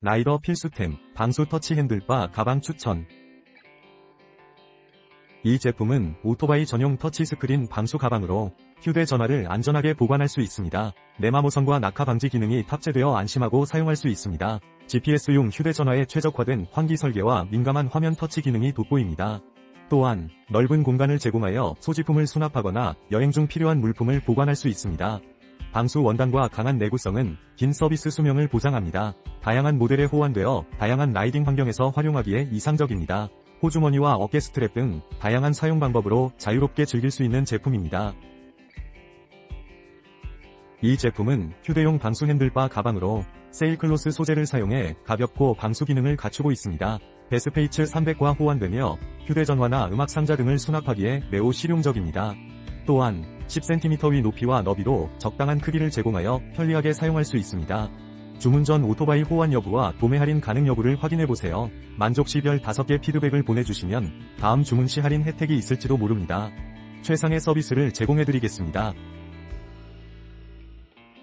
라이더 필수템, 방수 터치 핸들바 가방 추천. 이 제품은 오토바이 전용 터치 스크린 방수 가방으로 휴대전화를 안전하게 보관할 수 있습니다. 내마모선과 낙하 방지 기능이 탑재되어 안심하고 사용할 수 있습니다. GPS용 휴대전화에 최적화된 환기 설계와 민감한 화면 터치 기능이 돋보입니다. 또한 넓은 공간을 제공하여 소지품을 수납하거나 여행 중 필요한 물품을 보관할 수 있습니다. 방수 원단과 강한 내구성은 긴 서비스 수명을 보장합니다. 다양한 모델에 호환되어 다양한 라이딩 환경에서 활용하기에 이상적입니다. 호주머니와 어깨 스트랩 등 다양한 사용 방법으로 자유롭게 즐길 수 있는 제품입니다. 이 제품은 휴대용 방수 핸들바 가방으로 세일클로스 소재를 사용해 가볍고 방수 기능을 갖추고 있습니다. 베스페이츠 300과 호환되며 휴대전화나 음악 상자 등을 수납하기에 매우 실용적입니다. 또한 10cm 위 높이와 너비로 적당한 크기를 제공하여 편리하게 사용할 수 있습니다. 주문 전 오토바이 호환 여부와 도매 할인 가능 여부를 확인해보세요. 만족 시별 5개 피드백을 보내주시면 다음 주문 시 할인 혜택이 있을지도 모릅니다. 최상의 서비스를 제공해드리겠습니다.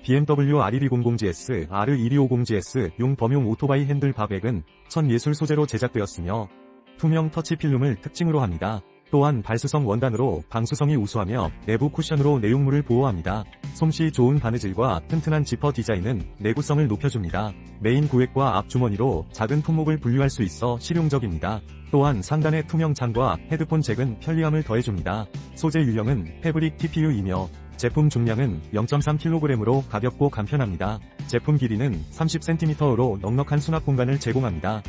BMW R1200GS, R1250GS 용 범용 오토바이 핸들 바백은 천 예술 소재로 제작되었으며 투명 터치 필름을 특징으로 합니다. 또한 발수성 원단으로 방수성이 우수하며 내부 쿠션으로 내용물을 보호합니다. 솜씨 좋은 바느질과 튼튼한 지퍼 디자인은 내구성을 높여줍니다. 메인 구획과 앞 주머니로 작은 품목을 분류할 수 있어 실용적입니다. 또한 상단의 투명 창과 헤드폰 잭은 편리함을 더해줍니다. 소재 유형은 패브릭 TPU이며 제품 중량은 0.3kg으로 가볍고 간편합니다. 제품 길이는 30cm로 넉넉한 수납 공간을 제공합니다.